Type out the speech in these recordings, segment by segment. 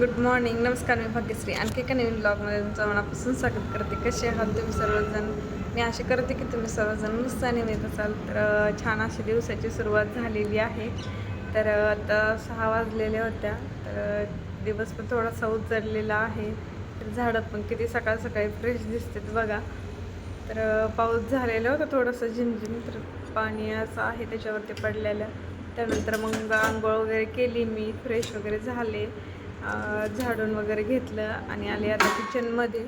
Good morning नमस्कार मी भाग्यश्री. आणखी एका नवीन ब्लॉगमध्ये तुमचं मनापासून स्वागत करते. कसे आहात तुम्ही सर्वजण? मी आशा करते की तुम्ही सर्वजण नुसताने नेत असाल. तर छान अशी दिवसाची सुरुवात झालेली आहे. तर आता सहा वाजलेल्या होत्या. तर दिवस पण थोडासा उजळलेला आहे. तर झाडं पण किती सकाळ सकाळी फ्रेश दिसतात बघा. तर पाऊस झालेला होता थोडंसं झिमझिम. तर पाणी असं आहे त्याच्यावरती पडलेलं. त्यानंतर मग आंघोळ वगैरे केली मी. फ्रेश वगैरे झाले. झाडून वगैरे घेतलं आणि आले आता किचनमध्ये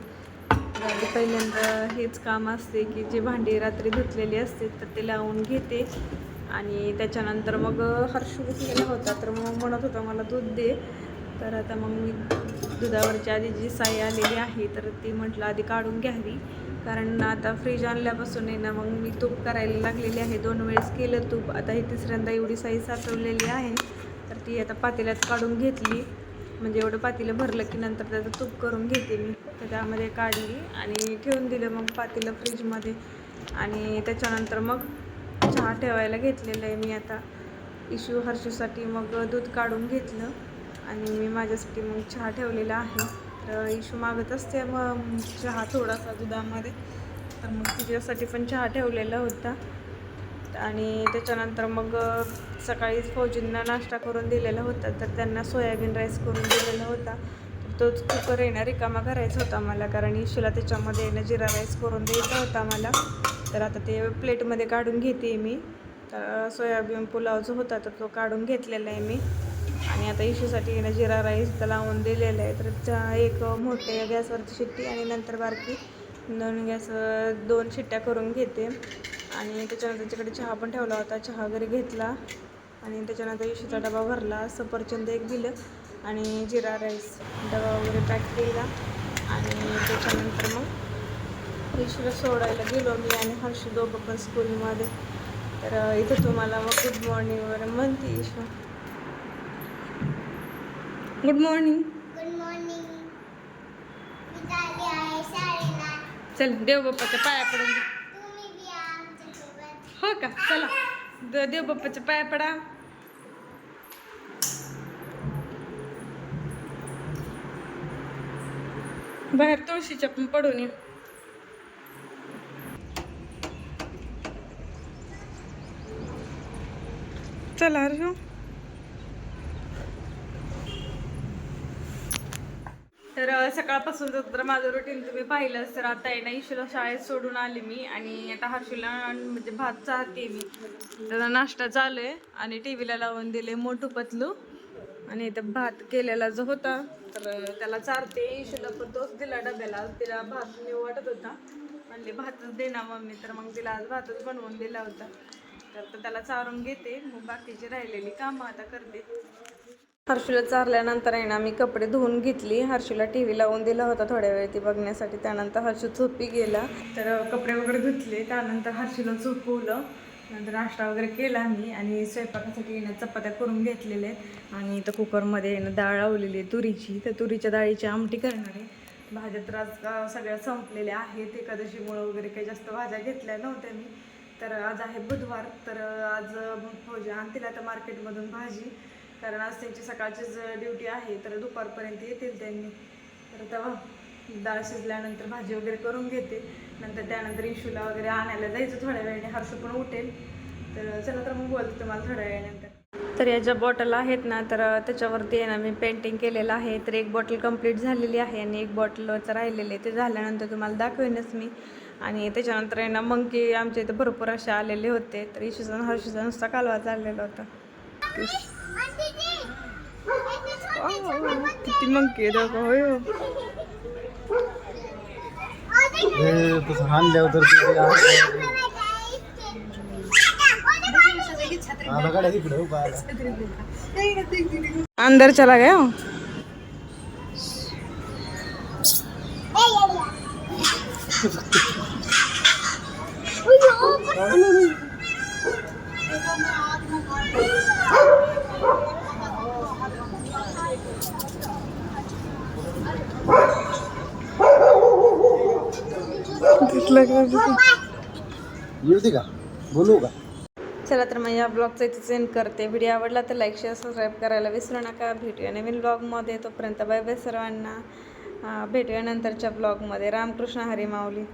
पहिल्यांदा हेच काम असते की जे भांडी रात्री धुतलेली असते तर ते लावून घेते. आणि त्याच्यानंतर मग हर्ष उठलेला होता तर मग म्हणत होता मला दूध दे. तर आता मग मी दुधावरची आधी जी साई आलेली आहे तर ती म्हटलं आधी काढून घ्यावी. कारण आता फ्रीज आणल्यापासून आहे ना मग मी तूप करायला लागलेली आहे. दोन वेळेस केलं तूप. आता ही तिसऱ्यांदा एवढी साई साचवलेली आहे. तर ती आता पातेल्यात काढून घेतली. म्हणजे एवढं पातेलं भरलं की नंतर त्याचं तूप करून घेते मी. तर त्यामध्ये काढली आणि ठेवून दिलं मग पातेलं फ्रीजमध्ये. आणि त्याच्यानंतर मग चहा ठेवायला घेतलेलं आहे मी आता. इशू हर्षूसाठी मग दूध काढून घेतलं आणि मी माझ्यासाठी मग चहा ठेवलेला आहे. तर इशू मागत असते मग चहा थोडासा दुधामध्ये. तर मग तिच्यासाठी पण चहा ठेवलेला होता. आणि त्याच्यानंतर मग सकाळीच फौजींना नाश्ता करून दिलेला होता. तर त्यांना सोयाबीन राईस करून दिलेला होता. तर तोच कुकर येणार रिकामा करायचा होता मला कारण इशूला त्याच्यामध्ये येणं जिरा राईस करून द्यायचा होता मला तर आता ते प्लेटमध्ये काढून घेते मी. तर सोयाबीन पुलाव जो होता तर तो काढून घेतलेला आहे मी. आणि आता इशूसाठी येणं जिरा राईस तर लावून दिलेला आहे. तर त्या एक मोठ्या गॅसवरची शिट्टी आणि नंतर बारकी दोन गॅस दोन शिट्ट्या करून घेते. आणि त्याच्यानंतर त्याच्याकडे चहा पण ठेवला होता. चहा वगैरे घेतला आणि त्याच्यानंतर इशूचा डबा भरला. सफरचंद एक दिलं आणि जिरा राईस डबा वगैरे पॅक केला. आणि त्याच्यानंतर मग इशूला सोडायला गेलो मी आणि हर्षू दोघं पण स्कूलमध्ये. तर इथं तुम्हाला मग गुड मॉर्निंग वगैरे म्हणते Ishu. Good morning good morning चल देव बाप्पाच्या पाया पडून दे. तुम्ही बी या आमच्यासोबत हो का? चला. द- देव बाप्पाच्या पाया पडा. बाहेर तुळशीच्या पण पडून ये. चला हर्षू तर अ, सकाळपासून तर माझं रुटीन तुम्ही पाहिलं तर आता आहे ना इशूला शाळेत सोडून आले मी आणि आता हर्षूला म्हणजे भात चाहते मी. त्याचा नाश्ता चालू आहे आणि टी व्हीला लावून दिले मोठू पतलू. आणि इथं भात केलेला जो होता तर त्याला चारते. इशूला पण तोच दिला डब्याला. तिला भात नेऊ वाटत होता. म्हणले भातच दे ना मम्मी. तर मग तिला आज भातच बनवून दिला होता. तर त्याला चारून घेते. मग बाकीची राहिलेली कामं आता करते. हर्षूला चारल्यानंतर आहे ना मी कपडे धुवून घेतली. हर्षूला टी व्ही लावून दिला होता थोड्या वेळ ती बघण्यासाठी. त्यानंतर हर्षू झोपी गेला. तर कपडे वगैरे धुतले. त्यानंतर हर्षूला झोपवलं. नंतर नाश्ता वगैरे केला मी आणि स्वयंपाकासाठी येणं चपात्या करून घेतलेले आणि इथं कुकरमध्ये येणं डाळ लावलेली आहे तुरीची. तर तुरीच्या डाळीची आमटी करणार आहे. भाज्या तर आज सगळ्या संपलेल्या आहेत. एकादशीमुळं वगैरे काही जास्त भाज्या घेतल्या नव्हत्या मी. तर आज आहे बुधवार. तर आज फौजी आणतील आता मार्केटमधून भाजी. कारण आज त्यांची सकाळचीच ड्युटी आहे तर दुपारपर्यंत येतील त्यांनी. तर तेव्हा डाळ शिजल्यानंतर भाजी वगैरे करून घेते. नंतर त्यानंतर इशूला वगैरे आणायला जायचं थोड्या वेळाने हर्ष पण उठेल. तर चला तर मग बोलते तुम्हाला थोड्या वेळानंतर. तर या ज्या बॉटल आहेत ना तर त्याच्यावरती आहे ना मी पेंटिंग केलेलं आहे. तर एक बॉटल कंप्लीट झालेली आहे आणि एक बॉटलचं राहिलेलं आहे. ते झाल्यानंतर तुम्हाला दाखवेनच मी. आणि त्याच्यानंतर आहे ना मंकी आमच्या इथे भरपूर असे आलेले होते. तर इशूचा आणि हर्षूचा नुसता कालवा चाललेला होता. किती मंकी होय तसं हाणल्यावर तर. अंदर चला गया येऊ का? बोलू का? चला तर मग या ब्लॉगचा इथे सेंड करते. व्हिडिओ आवडला तर लाईक शेअर सबस्क्राईब करायला विसरू नका. भेटूया नवीन ब्लॉगमध्ये तोपर्यंत बाय बाय सर्वांना. भेटूया नंतरच्या ब्लॉगमध्ये रामकृष्ण हरी माऊली.